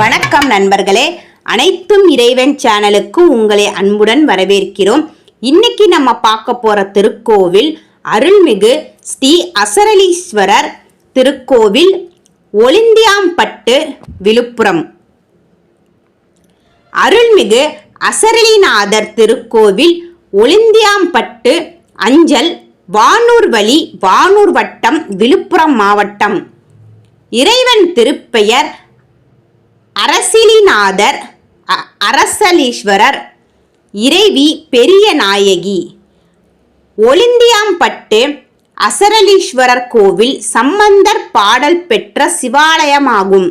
வணக்கம் நண்பர்களே. அனைத்தும் இறைவன் சேனலுக்கு உங்களை அன்புடன் வரவேற்கிறோம். இன்னைக்கு நம்ம பார்க்க போற திருக்கோவில் அருள்மிகு ஸ்ரீ அசரலீஸ்வரர் திருக்கோவில் ஒளிந்தியாம்பட்டு விழுப்புரம். அருள்மிகு அசரலிநாதர் திருக்கோவில் ஒளிந்தியாம்பட்டு அஞ்சல் வானூர் வழி வானூர் வட்டம் விழுப்புரம் மாவட்டம். இறைவன் திருப்பெயர் அரசிலிநாதர் அ- அரசலீஸ்வரர் இறைவி பெரிய நாயகி ஒளிந்தியாம்பட்டு அசரலீஸ்வரர் கோவில் சம்பந்தர் பாடல் பெற்ற சிவாலயமாகும்.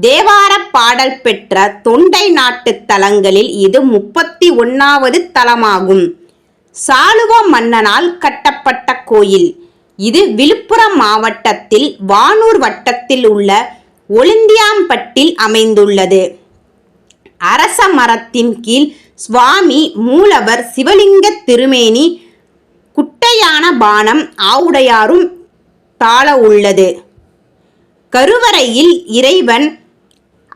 தேவார பாடல் பெற்ற தொண்டை நாட்டு தலங்களில் இது முப்பத்தி ஒன்னாவது தலமாகும். சாளுவ மன்னனால் கட்டப்பட்ட கோயில். இது விழுப்புரம் மாவட்டத்தில் வானூர் வட்டத்தில் உள்ள ஒளிந்தியாம்பட்டில் அமைந்துள்ளது. அரச மரத்தின் கீழ் சுவாமி மூலவர் சிவலிங்க திருமேனி குட்டையான பானம் ஆவுடையாரும் தாழ உள்ளது. கருவறையில் இறைவன்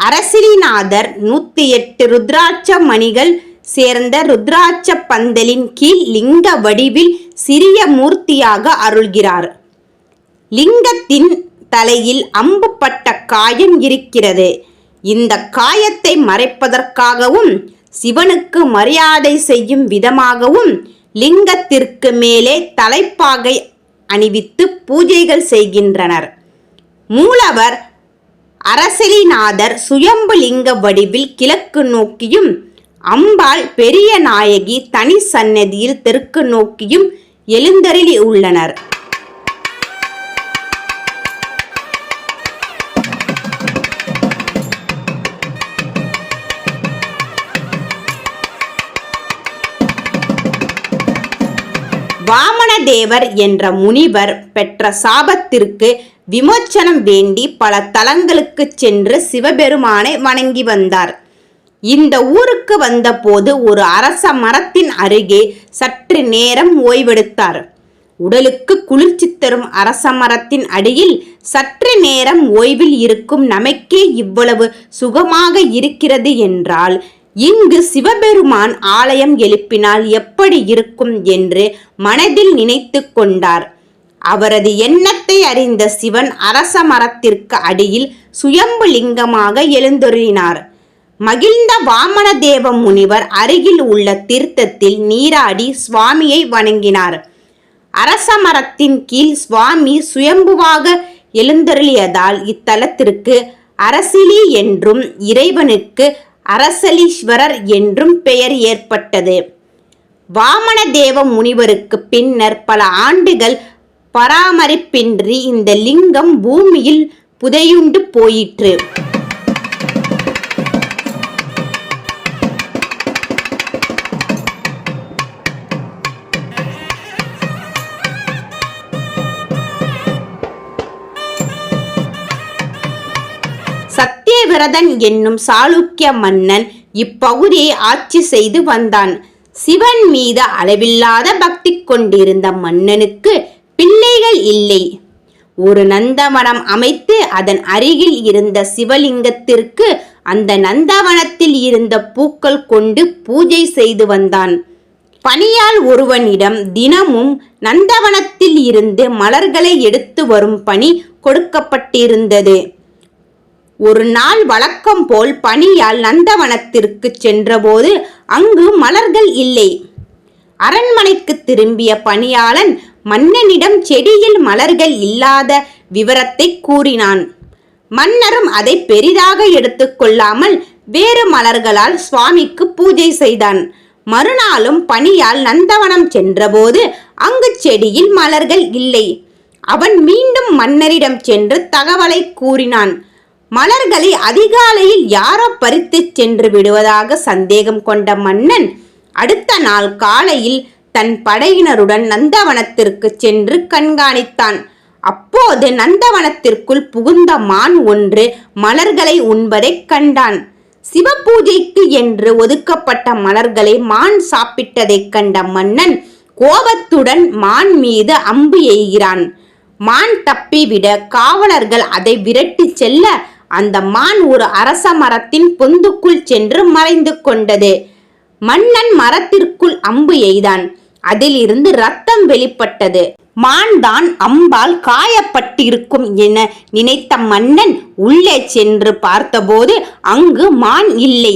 அரசிரிநாதர் நூத்தி எட்டு ருத்ராட்ச மணிகள் சேர்ந்த ருத்ராட்ச பந்தலின் கீழ் லிங்க வடிவில் சிறிய மூர்த்தியாக அருள்கிறார். லிங்கத்தின் தலையில் அம்பு பட்ட காயம் இருக்கிறது. இந்த காயத்தை மறைப்பதற்காகவும் சிவனுக்கு மரியாதை செய்யும் விதமாகவும் லிங்கத்திற்கு மேலே தலைப்பாகை அணிவித்து பூஜைகள் செய்கின்றனர். மூலவர் அரசலிநாதர் சுயம்பு லிங்க வடிவில் கிழக்கு நோக்கியும் அம்பாள் பெரிய நாயகி தனி சன்னதியில் தெற்கு நோக்கியும் எழுந்தருளி உள்ளனர். வாமனதேவர் என்ற முனிவர் பெற்ற சாபத்திற்கு விமோச்சனம் வேண்டி பல தலங்களுக்கு சென்று சிவபெருமானை வணங்கி வந்தார். இந்த ஊருக்கு வந்தபோது ஒரு அரச மரத்தின் அருகே சற்று நேரம் ஓய்வெடுத்தார். உடலுக்கு குளிர்ச்சி தரும் அரச மரத்தின் அடியில் சற்று நேரம் ஓய்வில் இருக்கும் நமக்கே இவ்வளவு சுகமாக இருக்கிறது என்றால் இங்கு சிவபெருமான் ஆலயம் எழுப்பினால் எப்படி இருக்கும் என்று மனதில் நினைத்து கொண்டார். அவரது எண்ணத்தை அறிந்த சிவன் அரச மரத்திற்கு அடியில் சுயம்பு லிங்கமாக எழுந்தொருளினார். மகிழ்ந்த வாமனதேவ முனிவர் அருகில் உள்ள தீர்த்தத்தில் நீராடி சுவாமியை வணங்கினார். அரச மரத்தின் கீழ் சுவாமி சுயம்புவாக எழுந்தருளியதால் இத்தலத்திற்கு அரசிலி என்றும் இறைவனுக்கு அரசலீஸ்வரர் என்றும் பெயர் ஏற்பட்டது. வாமனதேவ முனிவருக்கு பின்னர் பல ஆண்டுகள் பராமரிப்பின்றி இந்த லிங்கம் பூமியில் புதையுண்டு போயிற்று. சத்தியவிரதன் என்னும் சாளுக்கிய மன்னன் இப்பகுதியை ஆட்சி செய்து வந்தான். சிவன் மீது அளவில்லாத பக்தி கொண்டிருந்த மன்னனுக்கு பிள்ளைகள் இல்லை. ஒரு நந்தவனம் அமைத்து அதன் அருகில் இருந்த சிவலிங்கத்திற்கு அந்த நந்தவனத்தில் இருந்த பூக்கள் கொண்டு பூஜை செய்து வந்தான். பணியால் ஒருவனிடம் தினமும் நந்தவனத்தில் இருந்து மலர்களை எடுத்து வரும் பணி கொடுக்கப்பட்டிருந்தது. ஒரு நாள் வழக்கம் போல் பணியால் நந்தவனத்திற்கு சென்றபோது அங்கு மலர்கள் இல்லை. அரண்மனைக்கு திரும்பிய பணியாளன் மன்னனிடம் செடியில் மலர்கள் இல்லாத விவரத்தை கூறினான். மன்னரும் அதை பெரிதாக எடுத்துக்கொள்ளாமல் வேறு மலர்களால் சுவாமிக்கு பூஜை செய்தான். மறுநாளும் பணியால் நந்தவனம் சென்றபோது அங்கு செடியில் மலர்கள் இல்லை. அவன் மீண்டும் மன்னரிடம் சென்று தகவலை கூறினான். மலர்களை அதிகாலையில் யாரோ பறித்துச் சென்று விடுவதாக சந்தேகம் கொண்ட மன்னன் அடுத்த நாள் காலையில் தன் படையினருடன் நந்தவனத்திற்கு சென்று கண்காணித்தான். அப்போது நந்தவனத்திற்குள் புகுந்த மான் ஒன்று மலர்களை உண்பதைக் கண்டான். சிவபூஜைக்கு என்று ஒதுக்கப்பட்ட மலர்களை மான் சாப்பிட்டதைக் கண்ட மன்னன் கோபத்துடன் மான் மீது அம்பு எய்கிறான். மான் தப்பிவிட காவலர்கள் அதை விரட்டிச் செல்ல அந்த மான் ஒரு அரச மரத்தின் பொந்துக்குள் சென்று மறைந்து கொண்டது. மன்னன் மரத்திற்குள் அம்பு எய்தான். அதிலிருந்து ரத்தம் வெளிப்பட்டது. மான் தான் அம்பால் காயப்பட்டிருக்கும் என நினைத்த மன்னன் உள்ளே சென்று பார்த்தபோது அங்கு மான் இல்லை.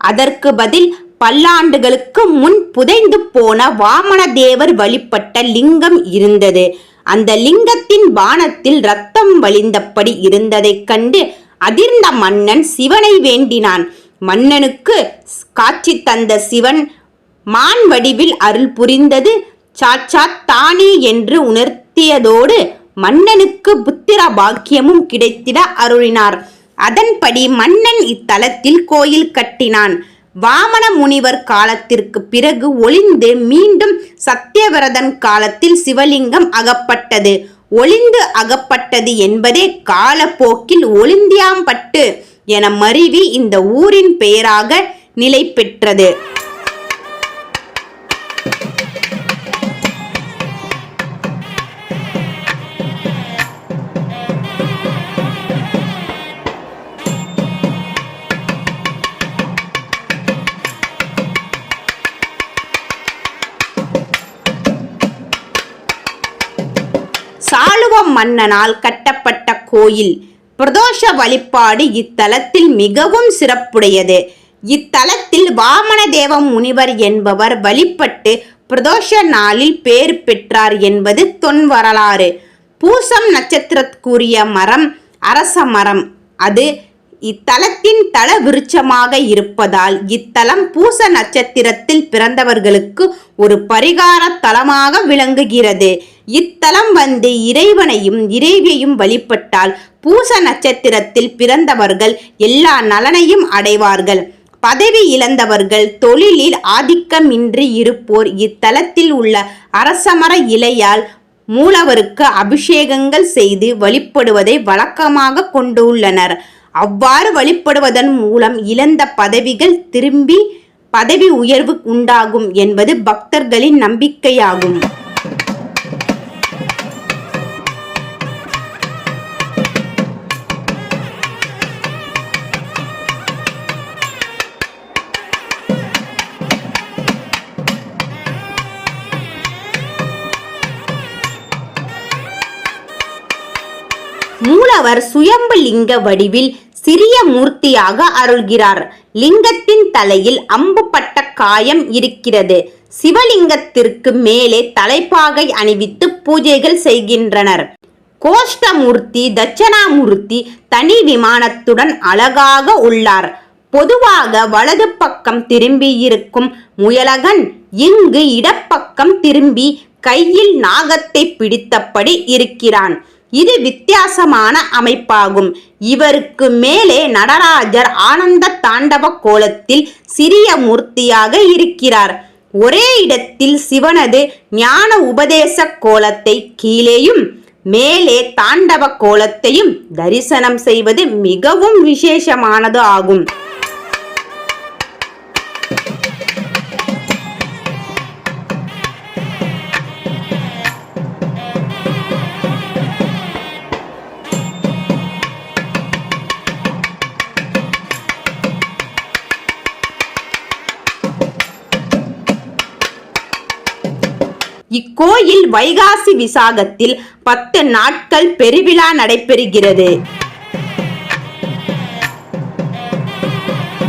அதற்கு பதில் பல்லாண்டுகளுக்கு முன் புதைந்து போன வாமனதேவர் வழிபட்ட லிங்கம் இருந்தது. அந்த லிங்கத்தின் பானத்தில் ரத்தம் வழிந்தபடி இருந்ததைக் கண்டு அதிர்ந்த மன்னன் சிவனை வேண்டினான். மன்னனுக்கு காட்சி தந்த சிவன் மான் வடிவில் அருள் புரிந்தது. சாட்சாத் தானே என்று உணர்த்தியதோடு மன்னனுக்கு புத்திர பாக்கியமும் கிடைத்திட அருளினார். அதன்படி மன்னன் இத்தலத்தில் கோயில் கட்டினான். வாமன முனிவர் காலத்திற்கு பிறகு ஒளிந்து மீண்டும் சத்தியவிரதன் காலத்தில் சிவலிங்கம் அகப்பட்டது. ஒளிந்து அகப்பட்டது என்பதே காலப்போக்கில் ஒளிந்தியாம்பட்டு என மருவி இந்த ஊரின் பெயராக நிலை பெற்றது மன்னனால் கட்டப்பட்ட கோயில். பிரதோஷ வழிபாடு இத்தலத்தில் மிகவும் சிறப்புடையது. இத்தலத்தில் வாமனதேவ முனிவர் என்பவர் வழிபட்டு பிரதோஷ நாளில் பேர் பெற்றார் என்பது தொன் வரலாறு. பூசம் நட்சத்திரத்துக்குரிய மரம் அரச மரம். அது இத்தலத்தின் தல விருட்சமாக இருப்பதால் இத்தலம் பூச நட்சத்திரத்தில் பிறந்தவர்களுக்கு ஒரு பரிகார தலமாக விளங்குகிறது. இத்தலம் வந்து இறைவனையும் இறைவியையும் வழிபட்டால் பூச நட்சத்திரத்தில் பிறந்தவர்கள் எல்லா நலனையும் அடைவார்கள். பதவி இழந்தவர்கள் தொழிலில் ஆதிக்கமின்றி இருப்போர். இத்தலத்தில் உள்ள அரசமர இலையால் மூலவருக்கு அபிஷேகங்கள் செய்து வழிபடுவதை வழக்கமாக கொண்டுள்ளனர் அவ்வாறு வழிபடுவதன் மூலம் இழந்த பதவிகள் திரும்பி பதவி உயர்வு உண்டாகும் என்பது பக்தர்களின் நம்பிக்கையாகும். மூலவர் சுயம்பு லிங்க வடிவில் சிறிய மூர்த்தியாக அருள்கிறார். லிங்கத்தின் தலையில் அம்புப்பட்ட காயம் இருக்கிறது. சிவலிங்கத்திற்கு மேலே தலைப்பாகை அணிவித்து பூஜைகள் செய்கின்றனர். கோஷ்டமூர்த்தி தட்சணாமூர்த்தி தனி விமானத்துடன் அழகாக உள்ளார். பொதுவாக வலது பக்கம் திரும்பி இருக்கும் முயலகன் இங்கு இடப்பக்கம் திரும்பி கையில் நாகத்தை பிடித்தபடி இருக்கிறான். இது வித்தியாசமான அமைப்பாகும். இவருக்கு மேலே நடராஜர் ஆனந்த தாண்டவ கோலத்தில் சிறிய மூர்த்தியாக இருக்கிறார். ஒரே இடத்தில் சிவனது ஞான உபதேச கோலத்தை கீழேயும் மேலே தாண்டவ கோலத்தையும் தரிசனம் செய்வது மிகவும் விசேஷமானது ஆகும். இக்கோயில் வைகாசி விசாகத்தில் பத்து நாட்கள் பெருவிழா நடைபெறுகிறது.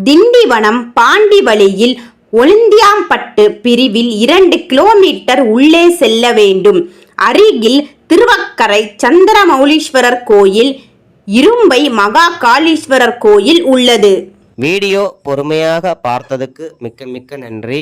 திண்டிவனம் பாண்டி வழியில் ஒளிந்தியாம்பட்டு பிரிவில் இரண்டு கிலோமீட்டர் உள்ளே செல்ல வேண்டும். அருகில் திருவக்கரை சந்திரமௌலீஸ்வரர் கோயில் இரும்பை மகா காளீஸ்வரர் கோயில் உள்ளது. வீடியோ பொறுமையாக பார்த்ததுக்கு மிக்க மிக்க நன்றி.